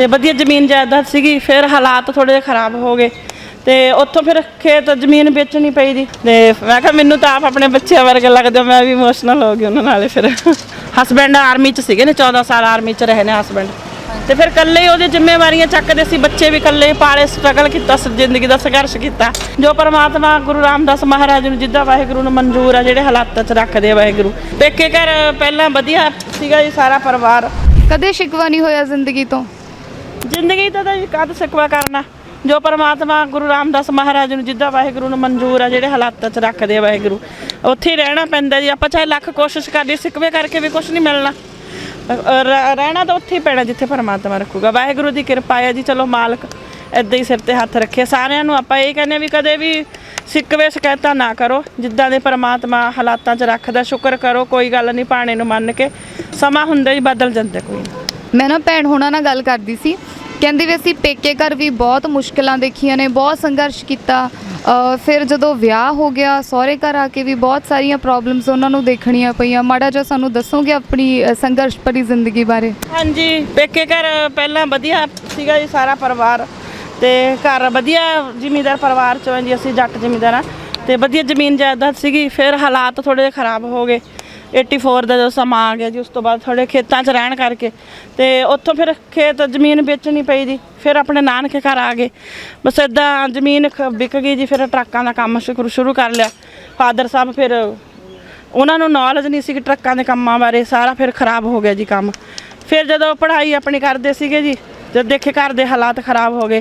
ਤੇ ਵਧੀਆ ਜ਼ਮੀਨ ਜਾਇਦਾਦ ਸੀਗੀ, ਫਿਰ ਹਾਲਾਤ ਥੋੜੇ ਜਿਹਾ ਖਰਾਬ ਹੋ ਗਏ ਤੇ ਉੱਥੋਂ ਫਿਰ ਖੇਤ ਜ਼ਮੀਨ ਵੇਚਣੀ ਪਈ ਜੀ ਤੇ ਮੈਂ ਕਿਹਾ ਮੈਨੂੰ ਤਾਂ ਆਪ ਆਪਣੇ ਬੱਚਿਆਂ ਵਰਗੇ ਲੱਗਦਾ ਮੈਂ ਵੀ ਇਮੋਸ਼ਨਲ ਹੋ ਗਈ ਉਹਨਾਂ ਨਾਲੇ ਫਿਰ। ਹਸਬੈਂਡ ਆਰਮੀ 'ਚ ਸੀਗੇ ਨੇ 14 ਸਾਲ ਆਰਮੀ 'ਚ ਰਹੇ ਨੇ ਹਸਬੈਂਡ ਤੇ ਫਿਰ ਇਕੱਲੇ ਹੀ ਉਹਦੀ ਜ਼ਿੰਮੇਵਾਰੀਆਂ ਚੱਕਦੇ ਸੀ, ਬੱਚੇ ਵੀ ਇਕੱਲੇ ਪਾਲੇ ਸਟਰਗਲ ਕੀਤਾ ਜ਼ਿੰਦਗੀ ਦਾ ਸੰਘਰਸ਼ ਕੀਤਾ। ਜੋ ਪਰਮਾਤਮਾ ਗੁਰੂ ਰਾਮਦਾਸ ਮਹਾਰਾਜ ਨੂੰ ਜਿੱਦਾਂ ਵਾਹਿਗੁਰੂ ਨੂੰ ਮਨਜ਼ੂਰ ਆ, ਜਿਹੜੇ ਹਾਲਾਤਾਂ 'ਚ ਰੱਖਦੇ ਆ ਵਾਹਿਗੁਰੂ। ਪੇਕੇ ਘਰ ਪਹਿਲਾਂ ਵਧੀਆ ਸੀਗਾ ਜੀ ਸਾਰਾ ਪਰਿਵਾਰ। ਕਦੇ ਸ਼ਿਕਵਾ ਨਹੀਂ ਹੋਇਆ ਜ਼ਿੰਦਗੀ ਤੋਂ। ਜ਼ਿੰਦਗੀ ਦਾ ਤਾਂ ਜੀ ਕਦ ਸਕਵਾ ਕਰਨਾ? ਜੋ ਪਰਮਾਤਮਾ ਗੁਰੂ ਰਾਮਦਾਸ ਮਹਾਰਾਜ ਨੂੰ ਜਿੱਦਾਂ ਵਾਹਿਗੁਰੂ ਨੂੰ ਮਨਜ਼ੂਰ ਆ, ਜਿਹੜੇ ਹਾਲਾਤਾਂ 'ਚ ਰੱਖਦੇ ਆ ਵਾਹਿਗੁਰੂ। ਉੱਥੇ ਹੀ ਰਹਿਣਾ ਪੈਂਦਾ ਜੀ। ਆਪਾਂ ਚਾਹੇ ਲੱਖ ਕੋਸ਼ਿਸ਼ ਕਰ ਲਈ ਸਿੱਕਵੇ ਕਰਕੇ ਵੀ ਕੁਝ ਨਹੀਂ ਮਿਲਣਾ। ਰ- ਰਹਿਣਾ ਤਾਂ ਉੱਥੇ ਹੀ ਪੈਣਾ ਜਿੱਥੇ ਪਰਮਾਤਮਾ ਰੱਖੂਗਾ। ਵਾਹਿਗੁਰੂ ਦੀ ਕਿਰਪਾ ਹੈ ਜੀ। ਚਲੋ ਮਾਲਕ ਏਦਾਂ ਹੀ ਸਿਰ ਤੇ ਹੱਥ ਰੱਖੇ। ਸਾਰਿਆਂ ਨੂੰ ਆਪਾਂ ਇਹ ਕਹਿੰਦੇ ਆ ਵੀ ਕਦੇ ਵੀ ਸਿੱਕਵੇ ਸ਼ਿਕਾਇਤਾਂ ਨਾ ਕਰੋ। ਜਿੱਦਾਂ ਦੇ ਪਰਮਾਤਮਾ ਹਾਲਾਤਾਂ 'ਚ ਰੱਖਦਾ, ਸ਼ੁਕਰ ਕਰੋ, ਕੋਈ ਗੱਲ ਨਹੀਂ, ਭਾਣੇ ਨੂੰ ਮੰਨ ਕੇ ਸਮਾਂ ਹੁੰਦਾ ਹੀ ਬਦਲ ਜਾਂਦਾ ਕੋਈ ਨਾ। ਮੈਂ ਨਾ ਭੈਣ ਹੋਣਾ ਨਾਲ ਗੱਲ ਕਰਦੀ ਸੀ। ਕਹਿੰਦੇ ਵੀ ਅਸੀਂ ਪੇਕੇ ਘਰ ਵੀ ਬਹੁਤ ਮੁਸ਼ਕਲਾਂ ਦੇਖੀਆਂ ਨੇ, ਬਹੁਤ ਸੰਘਰਸ਼ ਕੀਤਾ। ਫਿਰ ਜਦੋਂ ਵਿਆਹ ਹੋ ਗਿਆ, ਸਹੁਰੇ ਘਰ ਆ ਕੇ ਵੀ ਬਹੁਤ ਸਾਰੀਆਂ ਪ੍ਰੋਬਲਮਸ ਉਹਨਾਂ ਨੂੰ ਦੇਖਣੀਆਂ ਪਈਆਂ। ਮਾੜਾ ਜਿਹਾ ਸਾਨੂੰ ਦੱਸੋਗੇ ਆਪਣੀ ਸੰਘਰਸ਼ ਭਰੀ ਜ਼ਿੰਦਗੀ ਬਾਰੇ? ਹਾਂਜੀ, ਪੇਕੇ ਘਰ ਪਹਿਲਾਂ ਵਧੀਆ ਸੀਗਾ ਜੀ ਸਾਰਾ ਪਰਿਵਾਰ ਤੇ ਘਰ ਵਧੀਆ ਜ਼ਿਮੀਂਦਾਰ ਪਰਿਵਾਰ ਚੋਂ ਜੀ ਅਸੀਂ ਜੱਟ ਜ਼ਿਮੀਂਦਾਰ ਹਾਂ ਤੇ ਵਧੀਆ ਜ਼ਮੀਨ ਜਾਇਦਾਦ ਸੀਗੀ, ਫਿਰ ਹਾਲਾਤ ਥੋੜੇ ਜਿਹੇ ਖਰਾਬ ਹੋ ਗਏ। 84 ਦਾ ਜਦੋਂ ਸਮਾਂ ਆ ਗਿਆ ਜੀ, ਉਸ ਤੋਂ ਬਾਅਦ ਥੋੜੇ ਖੇਤਾਂ 'ਚ ਰਹਿਣ ਕਰਕੇ ਤੇ ਉੱਥੋਂ ਫਿਰ ਖੇਤ ਜ਼ਮੀਨ ਵੇਚਣੀ ਪਈ ਜੀ, ਫਿਰ ਆਪਣੇ ਨਾਨਕੇ ਘਰ ਆ ਗਏ। ਬਸ ਇਦਾਂ ਜ਼ਮੀਨ ਖ- ਵਿਕ ਗਈ ਜੀ, ਫਿਰ ਟਰੱਕਾਂ ਦਾ ਕੰਮ ਸ਼ੁਰੂ ਸ਼ੁਰੂ ਕਰ ਲਿਆ। ਫਾਦਰ ਸਾਹਿਬ ਫਿਰ ਉਹਨਾਂ ਨੂੰ ਨੌਲੇਜ ਨਹੀਂ ਸੀ ਕਿ ਟਰੱਕਾਂ ਦੇ ਕੰਮਾਂ ਬਾਰੇ, ਸਾਰਾ ਫਿਰ ਖਰਾਬ ਹੋ ਗਿਆ ਜੀ ਕੰਮ। ਫਿਰ ਜਦੋਂ ਪੜ੍ਹਾਈ ਆਪਣੀ ਕਰਦੇ ਸੀਗੇ ਜੀ ਜਦ ਦੇਖੇ ਘਰ ਦੇ ਹਾਲਾਤ ਖਰਾਬ ਹੋ ਗਏ,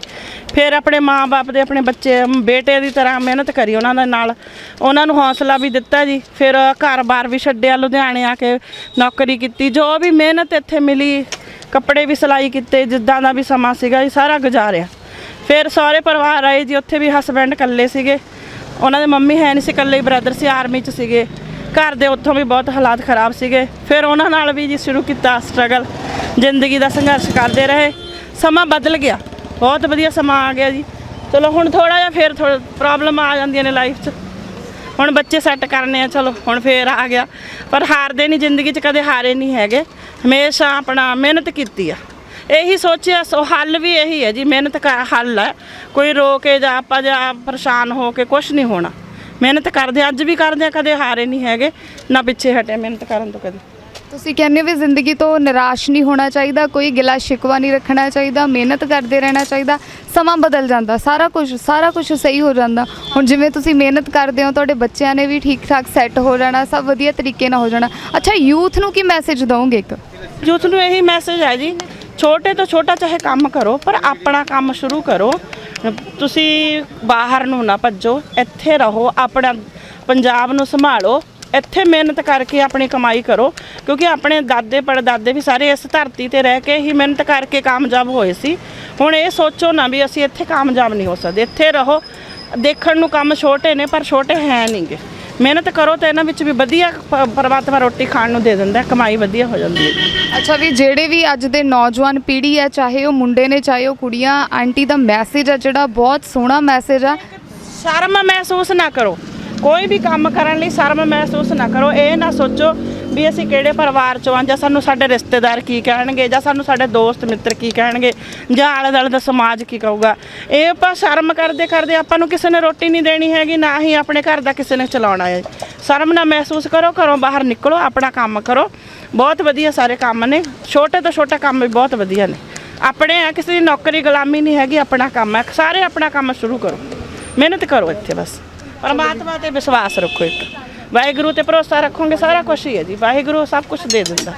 ਫਿਰ ਆਪਣੇ ਮਾਪੇ ਦੇ, ਆਪਣੇ ਬੱਚੇ, ਬੇਟੇ ਦੀ ਤਰ੍ਹਾਂ ਮਿਹਨਤ ਕਰੀ ਉਹਨਾਂ ਦੇ ਨਾਲ। ਉਹਨਾਂ ਨੂੰ ਹੌਸਲਾ ਵੀ ਦਿੱਤਾ ਜੀ। ਫਿਰ ਘਰ-ਬਾਰ ਵੀ ਛੱਡਿਆ, ਲੁਧਿਆਣੇ ਆ ਕੇ ਨੌਕਰੀ ਕੀਤੀ। ਜੋ ਵੀ ਮਿਹਨਤ ਇੱਥੇ ਮਿਲੀ, ਕੱਪੜੇ ਵੀ ਸਿਲਾਈ ਕੀਤੇ, ਜਿੱਦਾਂ ਦਾ ਵੀ ਸਮਾਂ ਸੀਗਾ ਜੀ, ਸਾਰਾ ਗੁਜ਼ਾਰਿਆ। ਫਿਰ ਸਾਰੇ ਪਰਿਵਾਰ ਆਏ ਜੀ, ਉੱਥੇ ਵੀ ਹਸਬੈਂਡ ਇਕੱਲੇ ਸੀਗੇ। ਉਹਨਾਂ ਦੇ ਮੰਮੀ ਹੈ ਨਹੀਂ ਸੀ ਇਕੱਲੇ ਬ੍ਰਦਰ ਸੀ ਆਰਮੀ 'ਚ ਸੀਗੇ। ਘਰ ਦੇ ਉੱਥੋਂ ਵੀ ਬਹੁਤ ਹਾਲਾਤ ਖਰਾਬ ਸੀਗੇ। ਫਿਰ ਉਹਨਾਂ ਨਾਲ ਵੀ ਜੀ ਸ਼ੁਰੂ ਕੀਤਾ ਸਟਰਗਲ ਜ਼ਿੰਦਗੀ ਦਾ ਸੰਘਰਸ਼ ਕਰਦੇ ਰਹੇ। ਸਮਾਂ ਬਦਲ ਗਿਆ। ਬਹੁਤ ਵਧੀਆ ਸਮਾਂ ਆ ਗਿਆ ਜੀ। ਚਲੋ ਹੁਣ ਥੋੜਾ ਜਿਹਾ ਫਿਰ ਥੋੜਾ ਪ੍ਰੋਬਲਮ ਆ ਜਾਂਦੀਆਂ ਨੇ ਲਾਈਫ 'ਚ। ਹੁਣ ਬੱਚੇ ਸੈੱਟ ਕਰਨੇ ਆ ਚਲੋ ਹੁਣ ਫੇਰ ਆ ਗਿਆ। ਪਰ ਹਾਰਦੇ ਨਹੀਂ ਜ਼ਿੰਦਗੀ 'ਚ ਕਦੇ ਹਾਰੇ ਨਹੀਂ ਹੈਗੇ। ਹਮੇਸ਼ਾ ਆਪਣਾ ਮਿਹਨਤ ਕੀਤੀ ਆ। ਇਹੀ ਸੋਚਿਆ ਸੋ ਹੱਲ ਵੀ ਇਹੀ ਹੈ ਜੀ। ਮਿਹਨਤ ਦਾ ਹੱਲ ਹੈ। ਕੋਈ ਰੋ ਕੇ ਜਾਂ ਆਪਾਂ ਜਾਂ ਪਰੇਸ਼ਾਨ ਹੋ ਕੇ ਕੁਝ ਨਹੀਂ ਹੋਣਾ। ਮਿਹਨਤ ਕਰਦੇ ਅੱਜ ਵੀ ਕਰਦੇ ਹਾਂ, ਕਦੇ ਹਾਰੇ ਨਹੀਂ ਹੈਗੇ। ਨਾ ਪਿੱਛੇ ਹਟੇ ਮਿਹਨਤ ਕਰਨ ਤੋਂ ਕਦੇ। ਤੁਸੀਂ ਕਹਿੰਦੇ ਵੀ ਜ਼ਿੰਦਗੀ ਤੋਂ ਨਿਰਾਸ਼ ਨਹੀਂ ਹੋਣਾ ਚਾਹੀਦਾ, ਕੋਈ ਗਿਲਾ ਸ਼ਿਕਵਾ ਨਹੀਂ ਰੱਖਣਾ ਚਾਹੀਦਾ, ਮਿਹਨਤ ਕਰਦੇ ਰਹਿਣਾ ਚਾਹੀਦਾ, ਸਮਾਂ ਬਦਲ ਜਾਂਦਾ, ਸਾਰਾ ਕੁਝ ਸਾਰਾ ਕੁਝ ਸਹੀ ਹੋ ਜਾਂਦਾ। ਹੁਣ ਜਿਵੇਂ ਤੁਸੀਂ ਮਿਹਨਤ ਕਰਦੇ ਹੋ, ਤੁਹਾਡੇ ਬੱਚਿਆਂ ਨੇ ਵੀ ਠੀਕ ਠਾਕ ਸੈੱਟ ਹੋ ਜਾਣਾ, ਸਭ ਵਧੀਆ ਤਰੀਕੇ ਨਾਲ ਹੋ ਜਾਣਾ। ਅੱਛਾ, ਯੂਥ ਨੂੰ ਕੀ ਮੈਸੇਜ ਦਵੋਗੇ ਇੱਕ? ਯੂਥ ਨੂੰ ਇਹੀ ਮੈਸੇਜ ਹੈ ਜੀ, ਛੋਟੇ ਤੋਂ ਛੋਟਾ ਚਾਹੇ ਕੰਮ ਕਰੋ, ਪਰ ਆਪਣਾ ਕੰਮ ਸ਼ੁਰੂ ਕਰੋ। ਤੁਸੀਂ ਬਾਹਰ ਨੂੰ ਨਾ ਭੱਜੋ, ਇੱਥੇ ਰਹੋ, ਆਪਣਾ ਪੰਜਾਬ ਨੂੰ ਸੰਭਾਲੋ। ਇੱਥੇ ਮਿਹਨਤ ਕਰਕੇ ਆਪਣੀ ਕਮਾਈ ਕਰੋ ਕਿਉਂਕਿ ਆਪਣੇ ਦਾਦੇ ਪੜਦਾਦੇ ਵੀ ਸਾਰੇ ਇਸ ਧਰਤੀ ਤੇ ਰਹਿ ਕੇ ਹੀ ਮਿਹਨਤ ਕਰਕੇ ਕਾਮਯਾਬ ਹੋਏ ਸੀ। ਹੁਣ ਇਹ ਸੋਚੋ ਨਾ ਵੀ ਅਸੀਂ ਇੱਥੇ ਕਾਮਯਾਬ ਨਹੀਂ ਹੋ ਸਕਦੇ ਇੱਥੇ ਰਹੋ। ਦੇਖਣ ਨੂੰ ਕੰਮ ਛੋਟੇ ਨੇ ਪਰ ਛੋਟੇ ਹੈ ਨਹੀਂਗੇ। ਮਿਹਨਤ ਕਰੋ ਤਾਂ ਇਹਨਾਂ ਵਿੱਚ ਵੀ ਵਧੀਆ ਪਰਮਾਤਮਾ ਰੋਟੀ ਖਾਣ ਨੂੰ ਦੇ ਦਿੰਦਾ ਕਮਾਈ ਵਧੀਆ ਹੋ ਜਾਂਦੀ ਹੈ। ਅੱਛਾ ਵੀ ਜਿਹੜੇ ਵੀ ਅੱਜ ਦੇ ਨੌਜਵਾਨ ਪੀੜ੍ਹੀ ਹੈ ਚਾਹੇ ਉਹ ਮੁੰਡੇ ਨੇ ਚਾਹੇ ਉਹ ਕੁੜੀਆਂ ਆਂਟੀ ਦਾ ਮੈਸੇਜ ਆ ਜਿਹੜਾ ਬਹੁਤ ਸੋਹਣਾ ਮੈਸੇਜ ਆ। ਸ਼ਰਮ ਮਹਿਸੂਸ ਨਾ ਕਰੋ। ਕੋਈ ਵੀ ਕੰਮ ਕਰਨ ਲਈ ਸ਼ਰਮ ਮਹਿਸੂਸ ਨਾ ਕਰੋ। ਇਹ ਨਾ ਸੋਚੋ ਵੀ ਅਸੀਂ ਕਿਹੜੇ ਪਰਿਵਾਰ ਚੋਂ ਆ ਜਾਂ ਸਾਨੂੰ ਸਾਡੇ ਰਿਸ਼ਤੇਦਾਰ ਕੀ ਕਹਿਣਗੇ ਜਾਂ ਸਾਨੂੰ ਸਾਡੇ ਦੋਸਤ ਮਿੱਤਰ ਕੀ ਕਹਿਣਗੇ ਜਾਂ ਆਲੇ ਦੁਆਲੇ ਦਾ ਸਮਾਜ ਕੀ ਕਹੂਗਾ। ਇਹ ਆਪਾਂ ਸ਼ਰਮ ਕਰਦੇ ਕਰਦੇ ਆਪਾਂ ਨੂੰ ਕਿਸੇ ਨੇ ਰੋਟੀ ਨਹੀਂ ਦੇਣੀ ਹੈਗੀ, ਨਾ ਹੀ ਆਪਣੇ ਘਰ ਦਾ ਕਿਸੇ ਨੇ ਚਲਾਉਣਾ ਹੈ। ਸ਼ਰਮ ਨਾ ਮਹਿਸੂਸ ਕਰੋ, ਘਰੋਂ ਬਾਹਰ ਨਿਕਲੋ, ਆਪਣਾ ਕੰਮ ਕਰੋ। ਬਹੁਤ ਵਧੀਆ ਸਾਰੇ ਕੰਮ ਨੇ। ਛੋਟੇ ਤੋਂ ਛੋਟਾ ਕੰਮ ਵੀ ਬਹੁਤ ਵਧੀਆ ਨੇ। ਆਪਣੇ ਆ, ਕਿਸੇ ਦੀ ਨੌਕਰੀ ਗੁਲਾਮੀ ਨਹੀਂ ਹੈਗੀ, ਆਪਣਾ ਕੰਮ ਹੈ। ਸਾਰੇ ਆਪਣਾ ਕੰਮ ਸ਼ੁਰੂ ਕਰੋ। ਮਿਹਨਤ ਕਰੋ ਇੱਥੇ ਬਸ। ਪਰਮਾਤਮਾ ਤੇ ਵਿਸ਼ਵਾਸ ਰੱਖੋ ਇੱਕ। ਵਾਹਿਗੁਰੂ ਤੇ ਭਰੋਸਾ ਰੱਖੋਗੇ, ਸਾਰਾ ਕੁਝ ਹੀ ਹੈ ਜੀ। ਵਾਹਿਗੁਰੂ ਸਭ ਕੁਝ ਦੇ ਦਿੰਦਾ।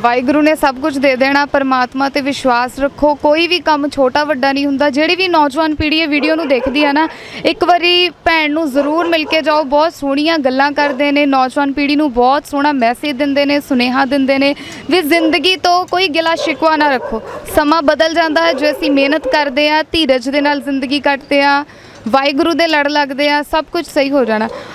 ਵਾਹਿਗੁਰੂ ਨੇ ਸਭ ਕੁਝ ਦੇ ਦੇਣਾ, ਪਰਮਾਤਮਾ ਤੇ ਵਿਸ਼ਵਾਸ ਰੱਖੋ। ਕੋਈ ਵੀ ਕੰਮ ਛੋਟਾ ਵੱਡਾ ਨਹੀਂ ਹੁੰਦਾ। ਜਿਹੜੀ ਵੀ ਨੌਜਵਾਨ ਪੀੜ੍ਹੀ ਇਹ ਵੀਡੀਓ ਨੂੰ ਦੇਖਦੀ ਆ ਨਾ, ਇੱਕ ਵਾਰੀ ਭੈਣ ਨੂੰ ਜ਼ਰੂਰ ਮਿਲ ਕੇ ਜਾਓ। ਬਹੁਤ ਸੋਹਣੀਆਂ ਗੱਲਾਂ ਕਰਦੇ ਨੇ। ਨੌਜਵਾਨ ਪੀੜ੍ਹੀ ਨੂੰ ਬਹੁਤ ਸੋਹਣਾ ਮੈਸੇਜ ਦਿੰਦੇ ਨੇ, ਸੁਨੇਹਾ ਦਿੰਦੇ ਨੇ। ਵੀ ਜ਼ਿੰਦਗੀ ਤੋਂ ਕੋਈ ਗਿਲਾ ਸ਼ਿਕਵਾ ਨਾ ਰੱਖੋ। ਸਮਾਂ ਬਦਲ ਜਾਂਦਾ ਹੈ। ਜੇ ਅਸੀਂ ਮਿਹਨਤ ਕਰਦੇ ਆ, ਧੀਰਜ ਦੇ ਨਾਲ ਜ਼ਿੰਦਗੀ ਕੱਟਦੇ ਆ। ਵਾਹਿਗੁਰੂ ਦੇ ਲੜ ਲੱਗਦੇ ਆ ਸਭ ਕੁਝ ਸਹੀ ਹੋ ਜਾਣਾ।